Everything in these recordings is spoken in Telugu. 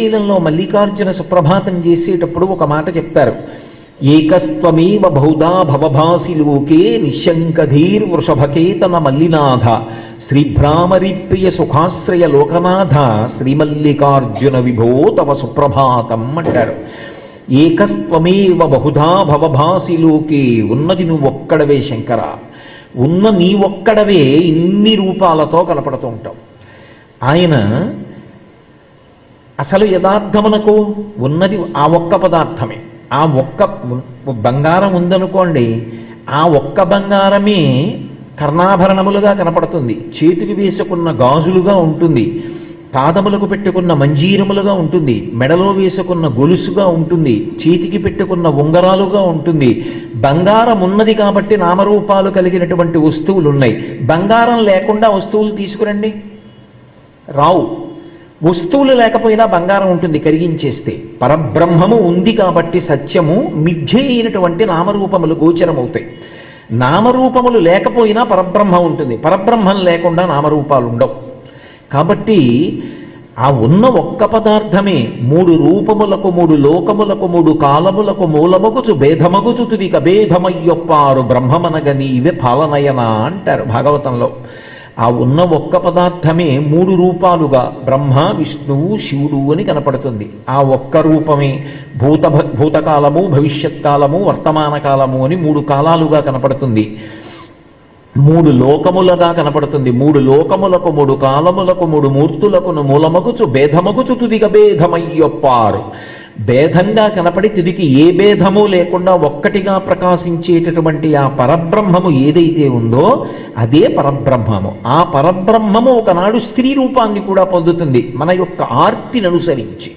శ్రీశైలంలో మల్లికార్జున సుప్రభాతం చేసేటప్పుడు ఒక మాట చెప్తారు. ఏకస్త్వమేవ బహుదా భవభాసి లోకే నిశంకధీర్ వృషభకేతన మల్లినాథ శ్రీభ్రామరి ప్రియ సుఖాశ్రయ లోకనాథ శ్రీమల్లికార్జున విభో తవ సుప్రభాతం అంటారు. ఏకస్త్వమేవ బహుధా భవభాసి లోకే ఉన్నది నువ్వు ఒక్కడవే శంకర ఉన్న నీ ఒక్కడవే ఇన్ని రూపాలతో కనపడుతూ ఉంటావు. ఆయన అసలు యథార్థమునకు ఉన్నది ఆ ఒక్క పదార్థమే. ఆ ఒక్క బంగారం ఉందనుకోండి ఆ ఒక్క బంగారమే కర్ణాభరణములుగా కనపడుతుంది. చేతికి వేసుకున్న గాజులుగా ఉంటుంది. పాదములకు పెట్టుకున్న మంజీరములుగా ఉంటుంది. మెడలో వేసుకున్న గొలుసుగా ఉంటుంది. చేతికి పెట్టుకున్న ఉంగరాలుగా ఉంటుంది. బంగారం ఉన్నది కాబట్టి నామరూపాలు కలిగినటువంటి వస్తువులు ఉన్నాయి బంగారం లేకుండా వస్తువులు తీసుకురండి. రావు. వస్తువులు లేకపోయినా బంగారం ఉంటుంది కరిగించేస్తే. పరబ్రహ్మము ఉంది కాబట్టి సత్యము మిథ్య అయినటువంటి నామరూపములు గోచరమవుతాయి. నామరూపములు లేకపోయినా పరబ్రహ్మ ఉంటుంది. పరబ్రహ్మం లేకుండా నామరూపాలు ఉండవు కాబట్టి ఆ ఉన్న ఒక్క పదార్థమే మూడు రూపములకు మూడు లోకములకు మూడు కాలములకు మూలమగుచు భేదమగుచు తుదిక బ్రహ్మమనగని బ్రహ్మమనగ నీవే పాలనయన అంటారు భాగవతంలో. ఆ ఉన్న ఒక్క పదార్థమే మూడు రూపాలుగా బ్రహ్మ విష్ణువు శివుడు అని కనపడుతుంది. ఆ ఒక్క రూపమే భూత భూతకాలము భవిష్యత్ కాలము వర్తమాన కాలము అని మూడు కాలాలుగా కనపడుతుంది. మూడు లోకములుగా కనపడుతుంది. మూడు లోకములకు మూడు కాలములకు మూడు మూర్తులకు మూలమగుచు భేదమగుచు తుదిగ భేదమయ్యొప్పారు. భేదంగా కనపడి తిరిగి ఏ భేదము లేకుండా ఒక్కటిగా ప్రకాశించేటటువంటి ఆ పరబ్రహ్మము ఏదైతే ఉందో అదే పరబ్రహ్మము. ఆ పరబ్రహ్మము ఒకనాడు స్త్రీ రూపాన్ని కూడా పొందుతుంది. మన యొక్క ఆర్తిని అనుసరించి.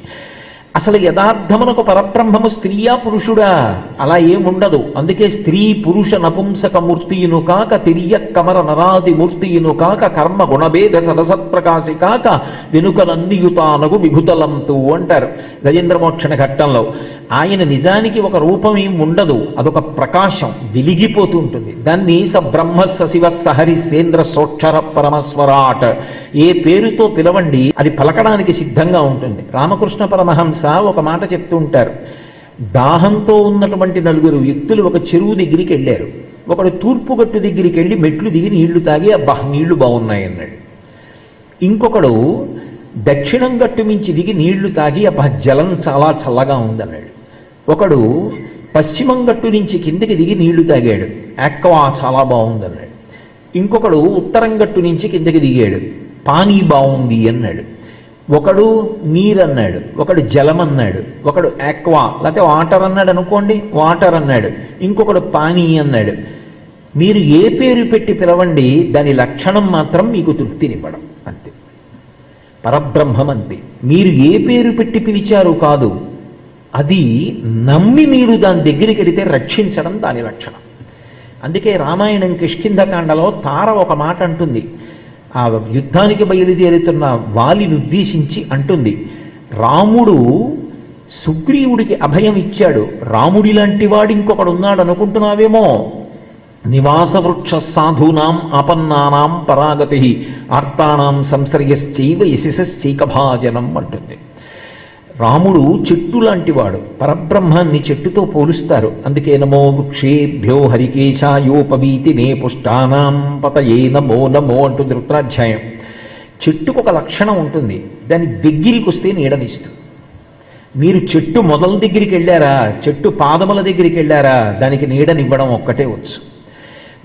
అసలు యథార్థమునకు పరబ్రహ్మము స్త్రీయా పురుషుడా? అలా ఏముండదు. అందుకే స్త్రీ పురుష నపుంసక మూర్తియును కాక తిరియ కమర నరాది మూర్తియును కాక కర్మ గుణభేద సరసత్ప్రకాశి కాక వెనుకలన్నియుతానగు విభుతలంతు అంటారు గజేంద్రమోక్షణ ఘట్టంలో. ఆయన నిజానికి ఒక రూపం ఏం ఉండదు. అదొక ప్రకాశం వెలిగిపోతూ ఉంటుంది దాన్ని స బ్రహ్మ సశివ సహరి సేంద్ర సోక్షర పరమస్వరాట్. ఏ పేరుతో పిలవండి అది పలకడానికి సిద్ధంగా ఉంటుంది. రామకృష్ణ పరమహంస ఒక మాట చెప్తూ ఉంటారు దాహంతో ఉన్నటువంటి నలుగురు వ్యక్తులు ఒక చెరువు దగ్గరికి వెళ్ళారు. ఒకడు తూర్పు గట్టు దగ్గరికి వెళ్ళి మెట్లు దిగి నీళ్ళు తాగి అబ్బా నీళ్ళు బాగున్నాయి అన్నాడు. ఇంకొకడు దక్షిణం గట్టు మించి దిగి నీళ్ళు తాగి అబ్బా జలం చాలా చల్లగా ఉందన్నాడు. ఒకడు పశ్చిమం గట్టు నుంచి కిందకి దిగి నీళ్ళు తాగాడు. ఎక్కవా చాలా బాగుందన్నాడు. ఇంకొకడు ఉత్తరం గట్టు నుంచి కిందకి దిగాడు. పానీ బాగుంది అన్నాడు. ఒకడు నీరన్నాడు ఒకడు జలం అన్నాడు ఒకడు ఆక్వా లేకపోతే వాటర్ అన్నాడు అనుకోండి వాటర్ అన్నాడు ఇంకొకడు పానీ అన్నాడు. మీరు ఏ పేరు పెట్టి పిలవండి దాని లక్షణం మాత్రం మీకు తృప్తినివ్వడం అంతే. పరబ్రహ్మం అంతే మీరు ఏ పేరు పెట్టి పిలిచారు కాదు అది నమ్మి మీరు దాని దగ్గరికి వెళితే రక్షించడం దాని లక్షణం. అందుకే రామాయణం కిష్కింధకాండలో తార ఒక మాట అంటుంది ఆ యుద్ధానికి బయలుదేరుతున్న వాలిని ఉద్దేశించి అంటుంది రాముడు సుగ్రీవుడికి అభయం ఇచ్చాడు. రాముడి లాంటి వాడు ఇంకొకడు ఉన్నాడు అనుకుంటున్నావేమో నివాస వృక్ష సాధూనాం ఆపన్నానాం పరాగతి ఆర్తానాం సంసర్యశ్చైవ యశిశ్చైకభాజనం అంటుంది. రాముడు చెట్టు లాంటివాడు పరబ్రహ్మాన్ని చెట్టుతో పోలుస్తారు. అందుకే నమో వృక్షేభ్యో హరికేశాయోపవీతి నే పుష్టానాం పతయే నమో నమో అంటుంది రుద్రాధ్యాయం. చెట్టుకు ఒక లక్షణం ఉంటుంది దాని దగ్గరికి వస్తే నీడనిస్తుంది మీరు చెట్టు మొదల దగ్గరికి వెళ్ళారా చెట్టు పాదముల దగ్గరికి వెళ్ళారా దానికి నీడనివ్వడం ఒక్కటే వచ్చు.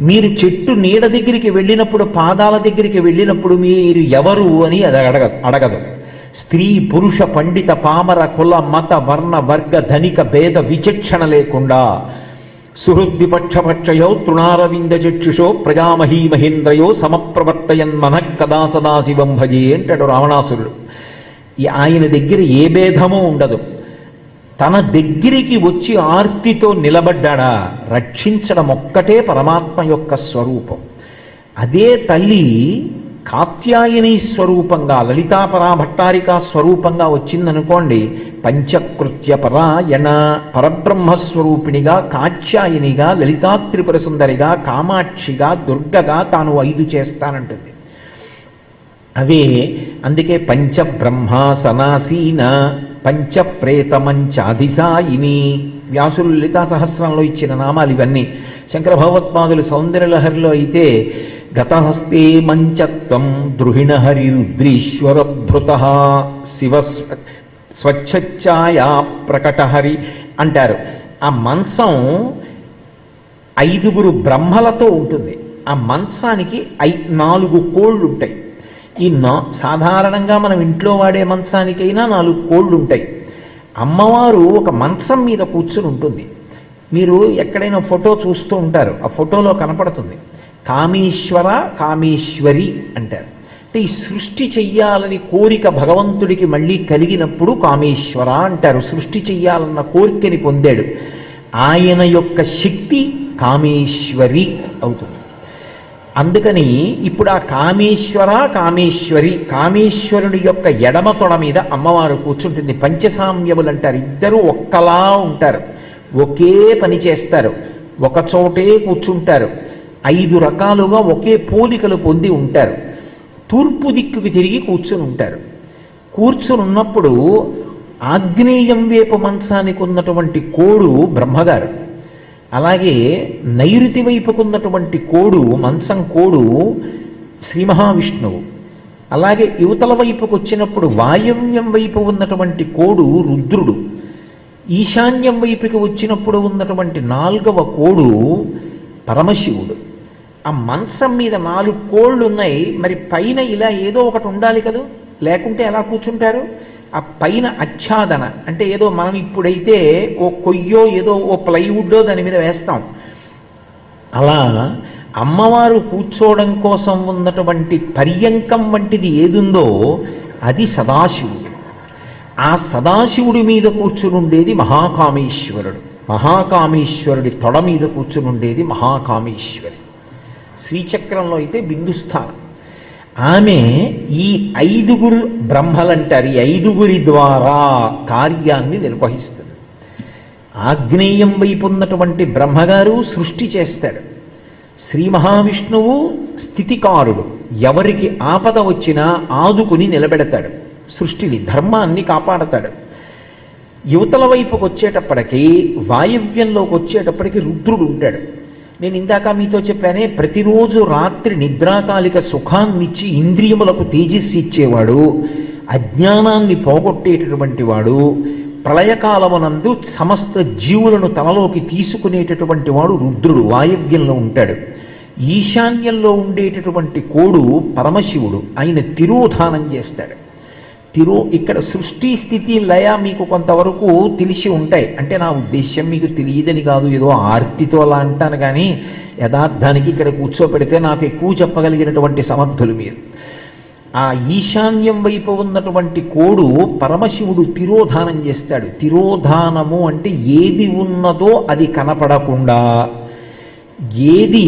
మీరు చెట్టు నీడ దగ్గరికి వెళ్ళినప్పుడు పాదాల దగ్గరికి వెళ్ళినప్పుడు మీరు ఎవరు అని అది అడగ అడగదు. స్త్రీ పురుష పండిత పామర కుల మత వర్ణ వర్గ ధనిక భేద విచక్షణ లేకుండా సుహృద్విపక్షపక్షయో తృణారవింద చక్షుషో ప్రజామహీ మహేంద్రయో సమప్రవర్తయన్ మనః కదా సదా శివం భజే అంటాడు రావణాసురుడు. ఆయన దగ్గర ఏ భేదమూ ఉండదు. తన దగ్గరికి వచ్చి ఆర్తితో నిలబడ్డాడా? రక్షించడం ఒక్కటే పరమాత్మ యొక్క స్వరూపం. అదే తల్లి కాత్యాయని స్వరూపంగా లలితాపరా భట్టారిక స్వరూపంగా వచ్చిందనుకోండి పంచకృత్య పరాయణ పరబ్రహ్మస్వరూపిణిగా కాత్యాయనిగా లలితాత్రిపుర సుందరిగా కామాక్షిగా దుర్గగా తాను ఐదు చేస్తానంటుంది. అవే అందుకే పంచబ్రహ్మాసనాసీన పంచప్రేతమంచాధిసాయిని. వ్యాసులు లలితా సహస్రంలో ఇచ్చిన నామాలు ఇవన్నీ. శంకర భగవత్పాదులు సౌందర్యలహరిలో అయితే గతహస్తే మంచత్వం ద్రుహిణ హరి భృత శివ స్వ- స్వచ్ఛఛాయా ప్రకటహరి అంటారు. ఆ మంచం ఐదుగురు బ్రహ్మలతో ఉంటుంది. ఆ మంచానికి ఐ నాలుగు కోళ్ళు ఉంటాయి ఈ నా సాధారణంగా మనం ఇంట్లో వాడే మంచానికైనా నాలుగు కోళ్ళు ఉంటాయి అమ్మవారు ఒక మంచం మీద కూర్చుని ఉంటుంది. మీరు ఎక్కడైనా ఫోటో చూస్తూ ఉంటారు. ఆ ఫోటోలో కనపడుతుంది. కామేశ్వర కామేశ్వరి అంటారు. అంటే ఈ సృష్టి చెయ్యాలని కోరిక భగవంతుడికి మళ్ళీ కలిగినప్పుడు కామేశ్వర అంటారు. సృష్టి చెయ్యాలన్న కోరికని పొందాడు. ఆయన యొక్క శక్తి కామేశ్వరి అవుతుంది. అందుకని ఇప్పుడు ఆ కామేశ్వర కామేశ్వరి కామేశ్వరుని యొక్క ఎడమ తొడ మీద అమ్మవారు కూర్చుంటుంది. పంచసామ్యములు అంటారు. ఇద్దరు ఒక్కలా ఉంటారు. ఒకే పని చేస్తారు. ఒక చోటే కూర్చుంటారు. ఐదు రకాలుగా ఒకే పోలికలు పొంది ఉంటారు. తూర్పు దిక్కుకి తిరిగి కూర్చుని ఉంటారు. కూర్చుని ఉన్నప్పుడు ఆగ్నేయం వేపు మంచానికి ఉన్నటువంటి కోడు బ్రహ్మగారు. అలాగే నైరుతి వైపుకున్నటువంటి కోడు మంచం కోడు శ్రీ మహావిష్ణువు. అలాగే యువతల వైపుకు వచ్చినప్పుడు వాయవ్యం వైపు ఉన్నటువంటి కోడు రుద్రుడు. ఈశాన్యం వైపుకి వచ్చినప్పుడు ఉన్నటువంటి నాలుగవ కోడు పరమశివుడు. ఆ మంచం మీద నాలుగు కోళ్ళు ఉన్నాయి. మరి పైన ఇలా ఏదో ఒకటి ఉండాలి కదూ? లేకుంటే ఎలా కూర్చుంటారు? ఆ పైన ఆచ్ఛాదన. అంటే ఏదో మనం ఇప్పుడైతే ఓ కొయ్యో ఏదో ఓ ప్లైవుడ్డో దాని మీద వేస్తాం. అలా అమ్మవారు కూర్చోవడం కోసం ఉన్నటువంటి పర్యంకం వంటిది ఏదుందో అది సదాశివుడు. ఆ సదాశివుడి మీద కూర్చునుండేది మహాకామేశ్వరుడు. మహాకామేశ్వరుడి తొడ మీద కూర్చునుండేది మహాకామేశ్వరి శ్రీచక్రంలో అయితే బిందుస్థానం. ఆమె ఈ ఐదుగురు బ్రహ్మలంటారు ఈ ఐదుగురి ద్వారా కార్యాన్ని నిర్వహిస్తుంది. ఆగ్నేయం వైపు ఉన్నటువంటి బ్రహ్మగారు సృష్టి చేస్తాడు. శ్రీ మహావిష్ణువు స్థితికారుడు. ఎవరికి ఆపద వచ్చినా ఆదుకుని నిలబెడతాడు. సృష్టిని ధర్మాన్ని కాపాడతాడు. యువతల వైపుకి వచ్చేటప్పటికి వాయువ్యంలోకి వచ్చేటప్పటికి రుద్రుడు ఉంటాడు. నేను ఇందాక మీతో చెప్పానే ప్రతిరోజు రాత్రి నిద్రాకాలిక సుఖాన్నిచ్చి ఇంద్రియములకు తేజస్సు ఇచ్చేవాడు అజ్ఞానాన్ని పోగొట్టేటటువంటి వాడు ప్రళయకాలమునందు సమస్త జీవులను తనలోకి తీసుకునేటటువంటి వాడు రుద్రుడు వాయవ్యంలో ఉంటాడు. ఈశాన్యంలో ఉండేటటువంటి కోడు పరమశివుడు ఆయన తిరోధానం చేస్తాడు. తిరు ఇక్కడ సృష్టి స్థితి లయ మీకు కొంతవరకు తెలిసి ఉంటాయి. అంటే నా ఉద్దేశ్యం మీకు తెలియదని కాదు ఏదో ఆర్తితో అలా అంటాను కానీ యథార్థానికి ఇక్కడ కూర్చోపెడితే నాకు ఎక్కువ చెప్పగలిగినటువంటి సమర్థులు మీరు. ఆ ఈశాన్యం వైపు ఉన్నటువంటి కోడు పరమశివుడు తిరోధానం చేస్తాడు. తిరోధానము అంటే ఏది ఉన్నదో అది కనపడకుండా ఏది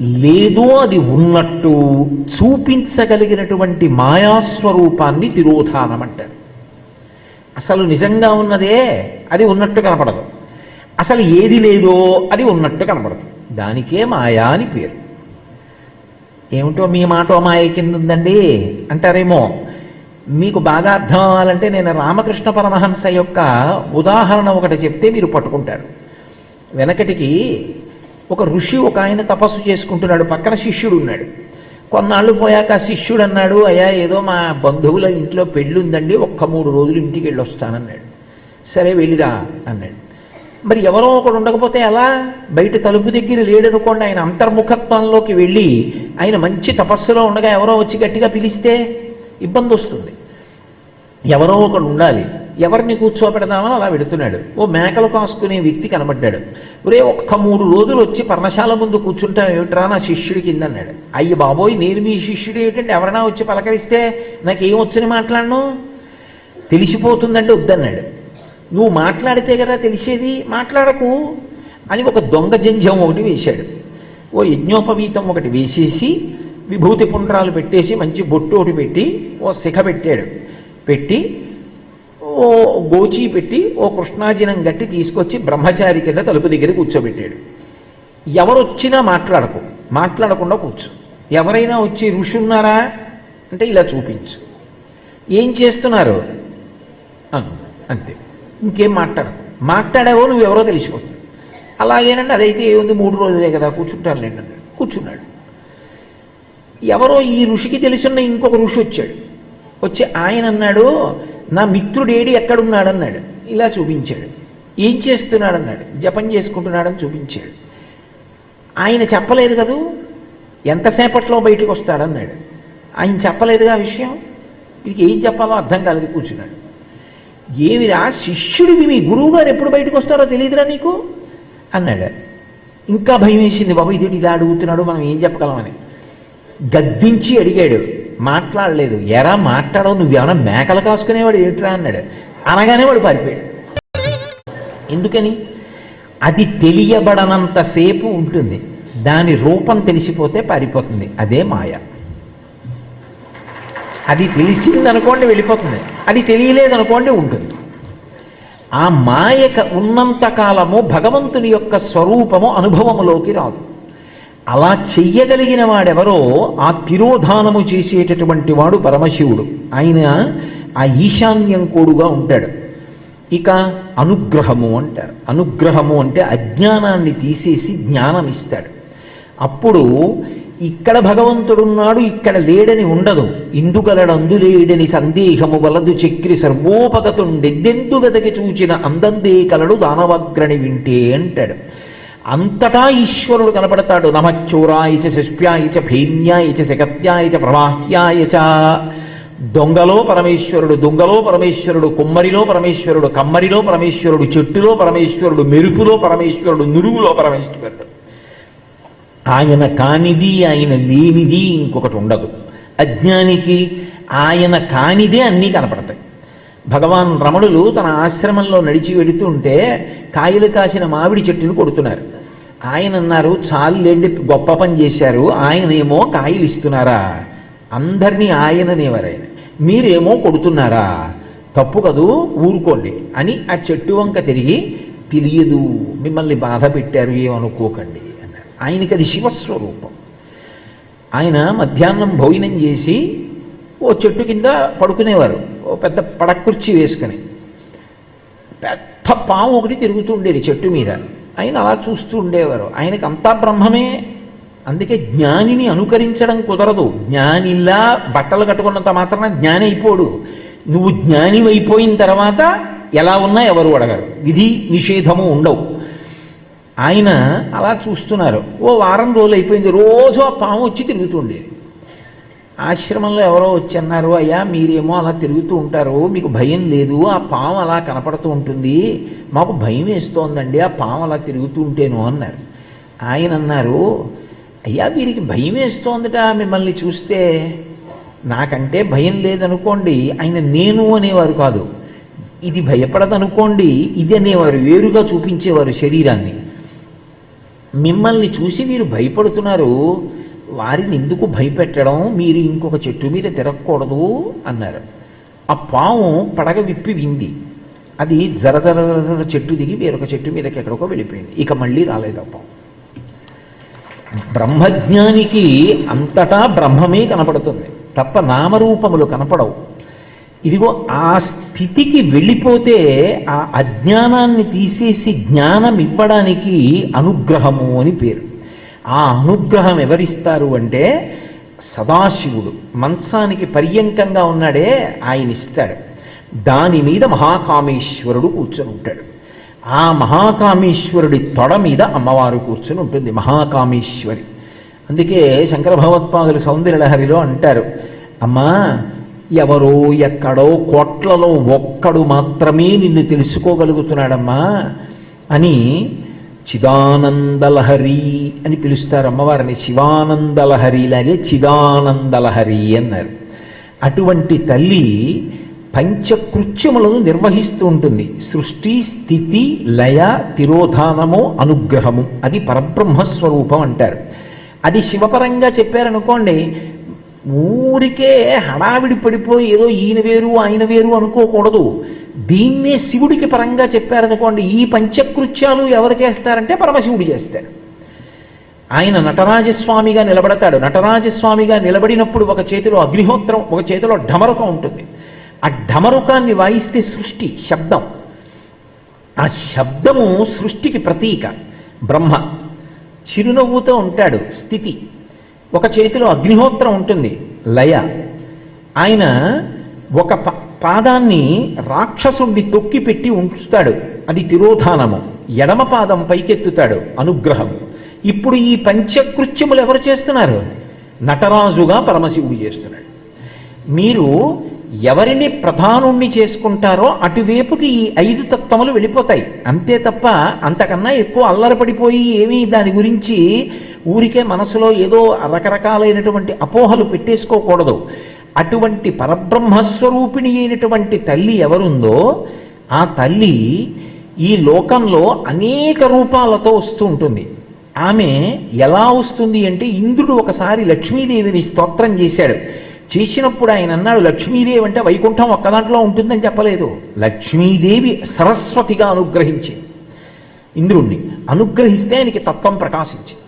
లేదో అది ఉన్నట్టు చూపించగలిగినటువంటి మాయాస్వరూపాన్ని తిరోధానం అంటారు. అసలు నిజంగా ఉన్నదే అది ఉన్నట్టు కనపడదు. అసలు ఏది లేదో అది ఉన్నట్టు కనపడదు. దానికే మాయా అని పేరు. ఏమిటో మీ మాట మాయ కింద ఉందండి అంటారేమో మీకు బాగా అర్థం అవ్వాలంటే నేను రామకృష్ణ పరమహంస యొక్క ఉదాహరణ ఒకటి చెప్తే మీరు పట్టుకుంటారు. వెనకటికి ఒక ఋషి ఒక ఆయన తపస్సు చేసుకుంటున్నాడు. పక్కన శిష్యుడు ఉన్నాడు కొన్నాళ్ళు పోయాక శిష్యుడు అన్నాడు అయ్యా ఏదో మా బంధువుల ఇంట్లో పెళ్ళి ఉందండి ఒక్క మూడు రోజులు ఇంటికి వెళ్ళి వస్తానన్నాడు సరే వెళ్ళిరా అన్నాడు. మరి ఎవరో ఒకడు ఉండకపోతే ఎలా? బయట తలుపు దగ్గర లేడనుకోండి ఆయన అంతర్ముఖత్వంలోకి వెళ్ళి ఆయన మంచి తపస్సులో ఉండగా ఎవరో వచ్చి గట్టిగా పిలిస్తే ఇబ్బంది వస్తుంది ఎవరో ఒకడు ఉండాలి. ఎవరిని కూర్చోబెడదామని అలా పెడుతున్నాడు ఓ మేకలు కాసుకునే వ్యక్తి కనబడ్డాడు. ఒరే ఒక్క మూడు రోజులు వచ్చి పర్ణశాల ముందు కూర్చుంటాం ఏమిట్రా నా శిష్యుడి కింద అన్నాడు అయ్యి బాబోయ్ నేను మీ శిష్యుడు ఏమిటండి? ఎవరైనా వచ్చి పలకరిస్తే నాకేం వచ్చని మాట్లాడను? తెలిసిపోతుందండి వద్దన్నాడు. నువ్వు మాట్లాడితే కదా తెలిసేది? మాట్లాడకు అని ఒక దొంగ జంజం ఒకటి వేశాడు. ఓ యజ్ఞోపవీతం ఒకటి వేసేసి విభూతి పుండ్రాలు పెట్టేసి మంచి బొట్టు ఒకటి పెట్టి ఓ శిఖ పెట్టాడు. పెట్టి ఓ గోచి పెట్టి ఓ కృష్ణాజినం గట్టి తీసుకొచ్చి బ్రహ్మచారి కింద తలుపు దగ్గర కూర్చోబెట్టాడు. ఎవరొచ్చినా మాట్లాడకు మాట్లాడకుండా కూర్చో. ఎవరైనా వచ్చి ఋషి ఉన్నారా అంటే ఇలా చూపించు. ఏం చేస్తున్నారు? అను అంతే. ఇంకేం మాట్లాడదు మాట్లాడావో నువ్వెవరో తెలిసిపోతుంది. అలాగేనండి అదైతే ఏముంది మూడు రోజులే కదా కూర్చుంటారులేండి అన్నాడు. కూర్చున్నాడు. ఎవరో ఈ ఋషికి తెలిసిన ఇంకొక ఋషి వచ్చాడు. వచ్చి ఆయన అన్నాడు నా మిత్రుడేడి ఎక్కడున్నాడన్నాడు. ఎక్కడున్నాడు అన్నాడు ఇలా చూపించాడు. ఏం చేస్తున్నాడు అన్నాడు జపం చేసుకుంటున్నాడని చూపించాడు. ఆయన చెప్పలేదు కదూ? ఎంతసేపట్లో బయటకు వస్తాడన్నాడు. ఆయన చెప్పలేదుగా విషయం? వీడికి ఏం చెప్పాలో అర్థం కాలేదు కూర్చున్నాడు. ఏమిరా శిష్యుడివి మీ గురువు గారు ఎప్పుడు బయటకు వస్తారో తెలియదురా నీకు? అన్నాడు. ఇంకా భయం వేసింది బాబు ఇది ఇలా అడుగుతున్నాడు? మనం ఏం చెప్పగలమని గద్దించి అడిగాడు. మాట్లాడలేదు. ఎరా మాట్లాడవు నువ్వేమైనా మేకలు కాసుకునేవాడు ఏంట్రా అన్నాడు. అనగానే వాడు పారిపోయాడు. ఎందుకని? అది తెలియబడనంతసేపు ఉంటుంది. దాని రూపం తెలిసిపోతే పారిపోతుంది. అదే మాయ. అది తెలిసిందనుకోండి వెళ్ళిపోతుంది. అది తెలియలేదనుకోండి ఉంటుంది. ఆ మాయక ఉన్నంత కాలము భగవంతుని యొక్క స్వరూపము అనుభవములోకి రాదు. అలా చెయ్యగలిగిన వాడెవరో ఆ తిరోధానము చేసేటటువంటి వాడు పరమశివుడు. ఆయన ఆ ఈశాన్యం కోడుగా ఉంటాడు. ఇక అనుగ్రహము అంటారు. అనుగ్రహము అంటే అజ్ఞానాన్ని తీసేసి జ్ఞానం ఇస్తాడు అప్పుడు ఇక్కడ భగవంతుడున్నాడు ఇక్కడ లేడని ఉండదు. ఇందుగలడందు లేడని సందేహము వలదు చక్రి సర్వోపగతుండెద్దెందు వెతకి చూచిన అందందే కలడు దానవగ్రణి వింటే అంటాడు. అంతటా ఈశ్వరుడు కనపడతాడు. నమచ్చోరాయ చ శిష్ప్యాయ చ ప్రవాహ్యాయచ దొంగలో పరమేశ్వరుడు దొంగలో పరమేశ్వరుడు కుమ్మరిలో పరమేశ్వరుడు కమ్మరిలో పరమేశ్వరుడు చెట్టులో పరమేశ్వరుడు మెరుపులో పరమేశ్వరుడు నురుగులో పరమేశ్వరుడు. ఆయన కానిది ఆయన లేనిది ఇంకొకటి ఉండదు. అజ్ఞానికి ఆయన కానిదే అన్నీ కనపడతాయి. భగవాన్ రమణులు తన ఆశ్రమంలో నడిచి వెడుతుంటే కాయలు కాసిన మామిడి చెట్టును కొడుతున్నారు. ఆయన అన్నారు చాలులేండి గొప్ప పని చేశారు ఆయనేమో కాయలు ఇస్తున్నారా అందరినీ ఆయననేవారు ఆయన మీరేమో కొడుతున్నారా? తప్పు కదూ? ఊరుకోండి అని ఆ చెట్టు వంక తిరిగి తెలియదు మిమ్మల్ని బాధ పెట్టారు ఏమనుకోకండి అన్నారు. ఆయనకి అది శివస్వరూపం. ఆయన మధ్యాహ్నం భోజనం చేసి ఓ చెట్టు కింద పడుకునేవారు. ఓ పెద్ద పడకుర్చీ వేసుకుని. పెద్ద పాము ఒకటి తిరుగుతూ ఉండేది చెట్టు మీద. ఆయన అలా చూస్తూ ఉండేవారు ఆయనకి అంతా బ్రహ్మమే. అందుకే జ్ఞానిని అనుకరించడం కుదరదు. జ్ఞానిలా బట్టలు కట్టుకున్నంత మాత్రాన జ్ఞాని అయిపోడు. నువ్వు జ్ఞాని అయిపోయిన తర్వాత ఎలా ఉన్నా ఎవరు అడగరు. విధి నిషేధము ఉండవు. ఆయన అలా చూస్తున్నారు. ఓ వారం రోజులు అయిపోయింది. రోజు ఆ పాము వచ్చి తిరుగుతుండేది ఆశ్రమంలో ఎవరో వచ్చి అన్నారు అయ్యా మీరేమో అలా తిరుగుతూ ఉంటారు మీకు భయం లేదు ఆ పాము అలా కనపడుతూ ఉంటుంది మాకు భయం వేస్తోందండి ఆ పాము అలా తిరుగుతూ ఉంటేను అన్నారు. ఆయన అన్నారు అయ్యా వీరికి భయం వేస్తోందట మిమ్మల్ని చూస్తే నాకంటే భయం లేదనుకోండి ఆయన నేను అనేవారు కాదు ఇది భయపడదనుకోండి ఇది అనేవారు వేరుగా చూపించేవారు శరీరాన్ని. మిమ్మల్ని చూసి మీరు భయపడుతున్నారు వారిని ఎందుకు భయపెట్టడం? మీరు ఇంకొక చెట్టు మీద తిరగకూడదు అన్నారు. ఆ పాము పడగ విప్పి వింది. అది జర జర జర జర చెట్టు దిగి వేరొక చెట్టు మీదకి ఎక్కడికో వెళ్ళిపోయింది. ఇక మళ్ళీ రాలేదు ఆ పాము. బ్రహ్మజ్ఞానికి అంతటా బ్రహ్మమే కనపడుతుంది. తప్ప నామరూపములు కనపడవు. ఇదిగో ఆ స్థితికి వెళ్ళిపోతే ఆ అజ్ఞానాన్ని తీసేసి జ్ఞానం ఇవ్వడానికి అనుగ్రహము అని పేరు. ఆ అనుగ్రహం ఎవరిస్తారు అంటే సదాశివుడు. మంచానికి పర్యంకంగా ఉన్నాడే ఆయన ఇస్తాడు. దాని మీద మహాకామేశ్వరుడు కూర్చొని ఉంటాడు. ఆ మహాకామేశ్వరుడి తొడ మీద అమ్మవారు కూర్చుని ఉంటుంది మహాకామేశ్వరి. అందుకే శంకర భగవత్పాదులు సౌందర్యలహరిలో అంటారు అమ్మా ఎవరో ఎక్కడో కోట్లలో ఒక్కడు మాత్రమే నిన్ను తెలుసుకోగలుగుతున్నాడమ్మా అని చిదానందలహరి అని పిలుస్తారు అమ్మవారిని. శివానందలహరిలాగే చిదానందలహరి అన్నారు. అటువంటి తల్లి పంచకృత్యములను నిర్వహిస్తూ ఉంటుంది. సృష్టి స్థితి లయ తిరోధానము అనుగ్రహము. అది పరబ్రహ్మస్వరూపం అంటారు. అది శివపరంగా చెప్పారనుకోండి ఊరికే హడావిడి పడిపోయి ఏదో ఈయన వేరు ఆయన వేరు అనుకోకూడదు. దీన్నే శివుడికి పరంగా చెప్పారనుకోండి ఈ పంచకృత్యాలు ఎవరు చేస్తారంటే పరమశివుడు చేస్తాడు. ఆయన నటరాజస్వామిగా నిలబడతాడు. నటరాజస్వామిగా నిలబడినప్పుడు ఒక చేతిలో అగ్నిహోత్రం ఒక చేతిలో ఢమరుకం ఉంటుంది. ఆ ఢమరుకాన్ని వాయిస్తే సృష్టి శబ్దం. ఆ శబ్దము సృష్టికి ప్రతీక. బ్రహ్మ చిరునవ్వుతో ఉంటాడు. స్థితి. ఒక చేతిలో అగ్నిహోత్రం ఉంటుంది. లయ. ఆయన ఒక పాదాన్ని రాక్షసుణ్ణి తొక్కి పెట్టి ఉంచుతాడు. అది తిరోధానము. ఎడమ పాదం పైకెత్తుతాడు అనుగ్రహం. ఇప్పుడు ఈ పంచకృత్యములు ఎవరు చేస్తున్నారు? నటరాజుగా పరమశివుడు చేస్తున్నాడు. మీరు ఎవరిని ప్రధానుణ్ణి చేసుకుంటారో అటువైపుకి ఈ ఐదు తత్వములు వెళ్ళిపోతాయి. అంతే తప్ప అంతకన్నా ఎక్కువ అల్లరపడిపోయి ఏమీ దాని గురించి ఊరికే మనసులో ఏదో రకరకాలైనటువంటి అపోహలు పెట్టేసుకోకూడదు. అటువంటి పరబ్రహ్మస్వరూపిణి అయినటువంటి తల్లి ఎవరుందో ఆ తల్లి ఈ లోకంలో అనేక రూపాలతో వస్తూ ఉంటుంది. ఆమె ఎలా వస్తుంది అంటే ఇంద్రుడు ఒకసారి లక్ష్మీదేవిని స్తోత్రం చేశాడు. చేసినప్పుడు ఆయన అన్నాడు లక్ష్మీదేవి అంటే వైకుంఠం ఒక్క దాంట్లో ఉంటుందని చెప్పలేదు. లక్ష్మీదేవి సరస్వతిగా అనుగ్రహించింది. ఇంద్రుణ్ణి అనుగ్రహిస్తే ఆయనకి తత్వం ప్రకాశించింది.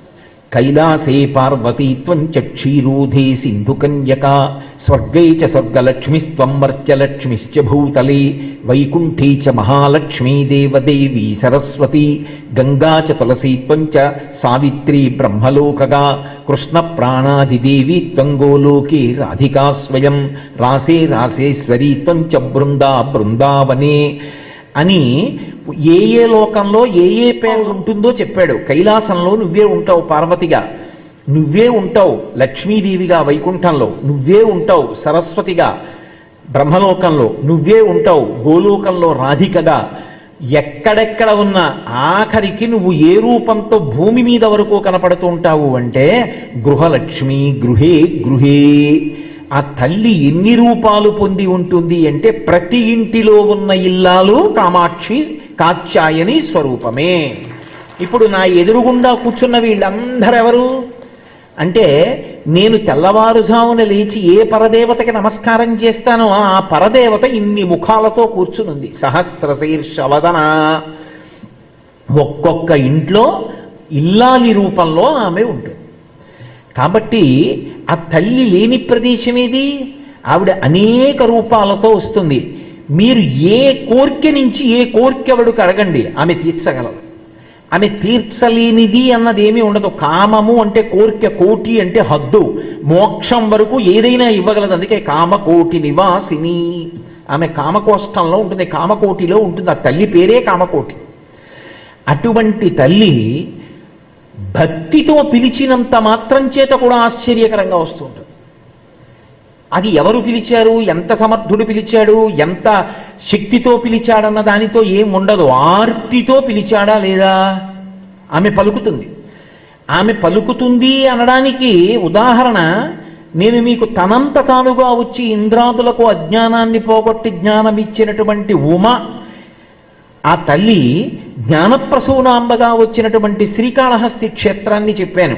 కైలాసే పార్వతీత్వం చ క్షీరోధే సింధుకన్యక. స్వర్గై చ స్వర్గలక్ష్మిస్త్వం మర్త్యలక్ష్మిశ్చ భూతలే. వైకుంఠీ చ మహాలక్ష్మీ దేవదేవీ సరస్వతి. గంగా చ తులసీత్వం చ సావిత్రీ బ్రహ్మలోకగా. కృష్ణ ప్రాణాదిదేవి త్వం గోలోకే రాధికా స్వయం. రాసే రాసేశ్వరీ త్వం చ బృందా బృందావనే. అని ఏ ఏ లోకంలో ఏ ఏ పేరు ఉంటుందో చెప్పాడు. కైలాసంలో నువ్వే ఉంటావు పార్వతిగా. నువ్వే ఉంటావు లక్ష్మీదేవిగా వైకుంఠంలో. నువ్వే ఉంటావు సరస్వతిగా బ్రహ్మలోకంలో. నువ్వే ఉంటావు గోలోకంలో రాధికగా. ఎక్కడెక్కడ ఉన్న ఆఖరికి నువ్వు ఏ రూపంతో భూమి మీద వరకు కనపడుతూ ఉంటావు అంటే గృహలక్ష్మి గృహే గృహే ఆ తల్లి ఎన్ని రూపాలు పొంది ఉంటుంది అంటే ప్రతి ఇంటిలో ఉన్న ఇల్లాలు కామాక్షి కాత్యాయని స్వరూపమే. ఇప్పుడు నా ఎదురుగుండా కూర్చున్న వీళ్ళందరెవరు? అంటే నేను తెల్లవారుజామున లేచి ఏ పరదేవతకి నమస్కారం చేస్తానో ఆ పరదేవత ఇన్ని ముఖాలతో కూర్చునుంది. సహస్ర శీర్షవదన ఒక్కొక్క ఇంట్లో ఇల్లాలి రూపంలో ఆమె ఉంటుంది. కాబట్టి ఆ తల్లి లేని ప్రదేశం ఏది? ఆవిడ అనేక రూపాలతో వస్తుంది. మీరు ఏ కోరిక నుంచి ఏ కోరికెవడికి అడగండి. ఆమె తీర్చగలదు. ఆమె తీర్చలేనిది అన్నది ఏమీ ఉండదు. కామము అంటే కోరిక కోటి అంటే హద్దు. మోక్షం వరకు ఏదైనా ఇవ్వగలదు. అందుకే కామకోటి నివాసిని. ఆమె కామకోష్టంలో ఉంటుంది. కామకోటిలో ఉంటుంది. ఆ తల్లి పేరే కామకోటి. అటువంటి తల్లి భక్తితో పిలిచినంత మాత్రం చేత కూడా ఆశ్చర్యకరంగా వస్తుంటుంది. అది ఎవరు పిలిచారు? ఎంత సమర్థుడు పిలిచాడు? ఎంత శక్తితో పిలిచాడన్న దానితో ఏం ఉండదు. ఆర్తితో పిలిచాడా లేదా? ఆమె పలుకుతుంది. ఆమె పలుకుతుంది అనడానికి ఉదాహరణ నేను మీకు తనంత తానుగా వచ్చి ఇంద్రాదులకు అజ్ఞానాన్ని పోగొట్టి జ్ఞానం ఇచ్చినటువంటి ఉమ ఆ తల్లి జ్ఞానప్రసూనాంబగా వచ్చినటువంటి శ్రీకాళహస్తి క్షేత్రాన్ని చెప్పాను.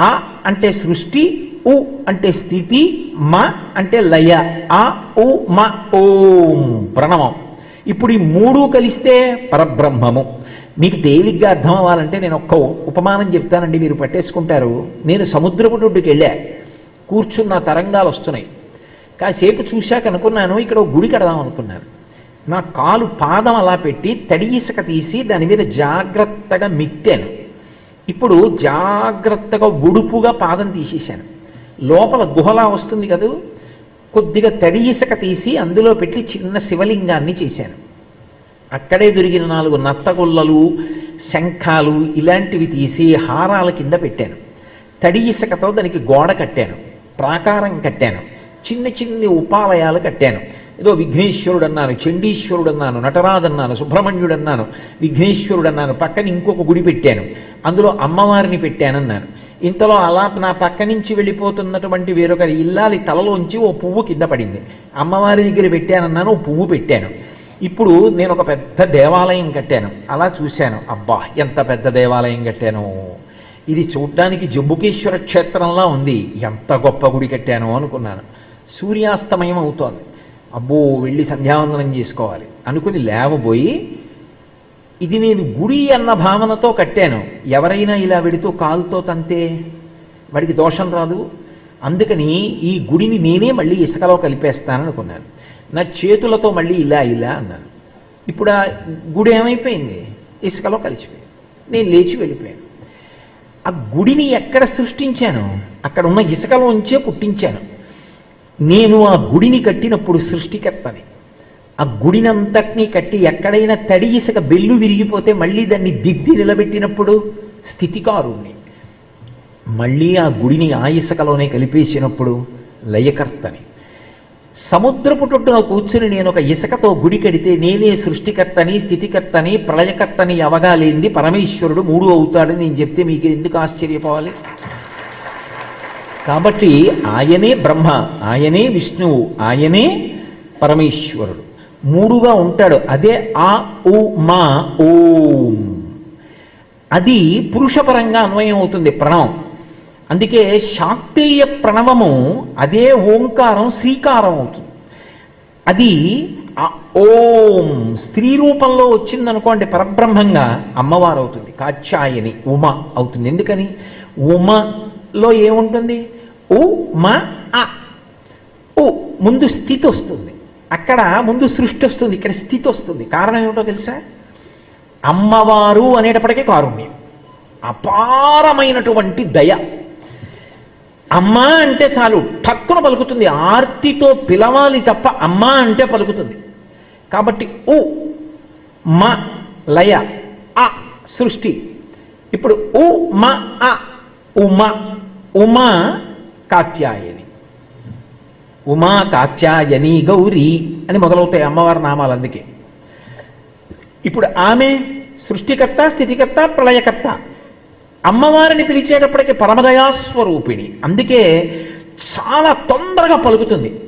ఆ అంటే సృష్టి ఉ అంటే స్థితి మ అంటే లయ ఆ ఉ మ ఓం ప్రణవం. ఇప్పుడు ఈ మూడు కలిస్తే పరబ్రహ్మము. మీకు తేలిగ్గా అర్థం అవ్వాలంటే నేను ఒక్క ఉపమానం చెప్తానండి మీరు పట్టేసుకుంటారు. నేను సముద్రపు ఒడ్డుకి వెళ్ళా. కూర్చున్న తరంగాలు వస్తున్నాయి. కాసేపు చూశాక అనుకున్నాను ఇక్కడ గుడి కడదాం అనుకున్నాను నా కాలు పాదం అలా పెట్టి తడి ఇసుక తీసి దాని మీద జాగ్రత్తగా మిట్టాను ఇప్పుడు జాగ్రత్తగా ఉడుపుగా పాదం తీసేశాను. లోపల గుహలా వస్తుంది కదూ? కొద్దిగా తడి ఇసుక తీసి అందులో పెట్టి చిన్న శివలింగాన్ని చేశాను. అక్కడే దొరికిన నాలుగు నత్తగుల్లలు శంఖాలు ఇలాంటివి తీసి హారాల కింద పెట్టాను. తడి ఇసుకతో దానికి గోడ కట్టాను. ప్రాకారం కట్టాను. చిన్న చిన్ని ఉపాలయాలు కట్టాను. ఏదో విఘ్నేశ్వరుడు అన్నాను చండీశ్వరుడు అన్నాను నటరాజు అన్నాను సుబ్రహ్మణ్యుడు అన్నాను విఘ్నేశ్వరుడు అన్నాను పక్కన ఇంకొక గుడి పెట్టాను అందులో అమ్మవారిని పెట్టానన్నాను. ఇంతలో అలా నా పక్క నుంచి వెళ్ళిపోతున్నటువంటి వేరొకరి ఇల్లాలి తలలోంచి ఓ పువ్వు కింద పడింది. అమ్మవారి దగ్గర పెట్టానన్నాను ఓ పువ్వు పెట్టాను. ఇప్పుడు నేను ఒక పెద్ద దేవాలయం కట్టాను. అలా చూశాను అబ్బా ఎంత పెద్ద దేవాలయం కట్టాను. ఇది చూడ్డానికి జంబుకేశ్వర క్షేత్రంలా ఉంది. ఎంత గొప్ప గుడి కట్టాను అనుకున్నాను. సూర్యాస్తమయం అవుతోంది. అబ్బో వెళ్ళి సంధ్యావందనం చేసుకోవాలి. అనుకుని లేవబోయి ఇది నేను గుడి అన్న భావనతో కట్టాను. ఎవరైనా ఇలా వెడితో కాలుతో తంతే. వాడికి దోషం రాదు. అందుకని ఈ గుడిని నేనే మళ్ళీ ఇసుకలో కలిపేస్తాను అనుకున్నాను నా చేతులతో మళ్ళీ ఇలా ఇలా అన్నాను. ఇప్పుడు ఆ గుడి ఏమైపోయింది? ఇసుకలో కలిసిపోయింది. నేను లేచి వెళ్ళిపోయాను. ఆ గుడిని ఎక్కడ సృష్టించాను? అక్కడ ఉన్న ఇసుకలోంచే పుట్టించాను. నేను ఆ గుడిని కట్టినప్పుడు సృష్టికర్తని. ఆ గుడినంతటినీ కట్టి ఎక్కడైనా తడి ఇసుక బెల్లు విరిగిపోతే మళ్ళీ దాన్ని దిద్ది నిలబెట్టినప్పుడు స్థితికారుణ్ణి. మళ్ళీ ఆ గుడిని ఆ ఇసుకలోనే కలిపేసినప్పుడు లయకర్తని. సముద్రపు టొట్టున కూర్చుని నేను ఒక ఇసుకతో గుడి కడితే నేనే సృష్టికర్తని స్థితికర్తని ప్రళయకర్తని అవగాలేంది పరమేశ్వరుడు మూడు అవుతాడని నేను చెప్తే మీకు ఎందుకు ఆశ్చర్యపోవాలి? కాబట్టి ఆయనే బ్రహ్మ ఆయనే విష్ణువు ఆయనే పరమేశ్వరుడు. మూడుగా ఉంటాడు. అదే ఆ ఉ మా ఓం అది పురుషపరంగా అన్వయం అవుతుంది ప్రణవం. అందుకే శాక్తేయ ప్రణవము అదే ఓంకారం శ్రీకారం అవుతుంది. అది ఓం స్త్రీ రూపంలో వచ్చిందనుకోండి పరబ్రహ్మంగా అమ్మవారు అవుతుంది కాచ్యాయని ఉమ అవుతుంది. ఎందుకని? ఉమ లో ఏముంటుంది? ఉ మ అ. ఉ ముందు స్థితి వస్తుంది. అక్కడ ముందు సృష్టి వస్తుంది ఇక్కడ స్థితి వస్తుంది. కారణం ఏమిటో తెలుసా? అమ్మవారు అనేటప్పటికీ కారుణ్యం. అపారమైనటువంటి దయ. అమ్మ అంటే చాలు టక్కున పలుకుతుంది. ఆర్తితో పిలవాలి తప్ప అమ్మ అంటే పలుకుతుంది. కాబట్టి ఉ మ లయ అ సృష్టి. ఇప్పుడు ఉ మ అ ఉమ ఉమా కాత్యాయని. ఉమా కాత్యాయని గౌరీ అని మొదలవుతాయి అమ్మవారి నామాలు అందుకే. ఇప్పుడు ఆమె సృష్టికర్త స్థితికర్త ప్రళయకర్త. అమ్మవారిని పిలిచేటప్పటికి పరమదయాస్వరూపిణి. అందుకే చాలా తొందరగా పలుకుతుంది.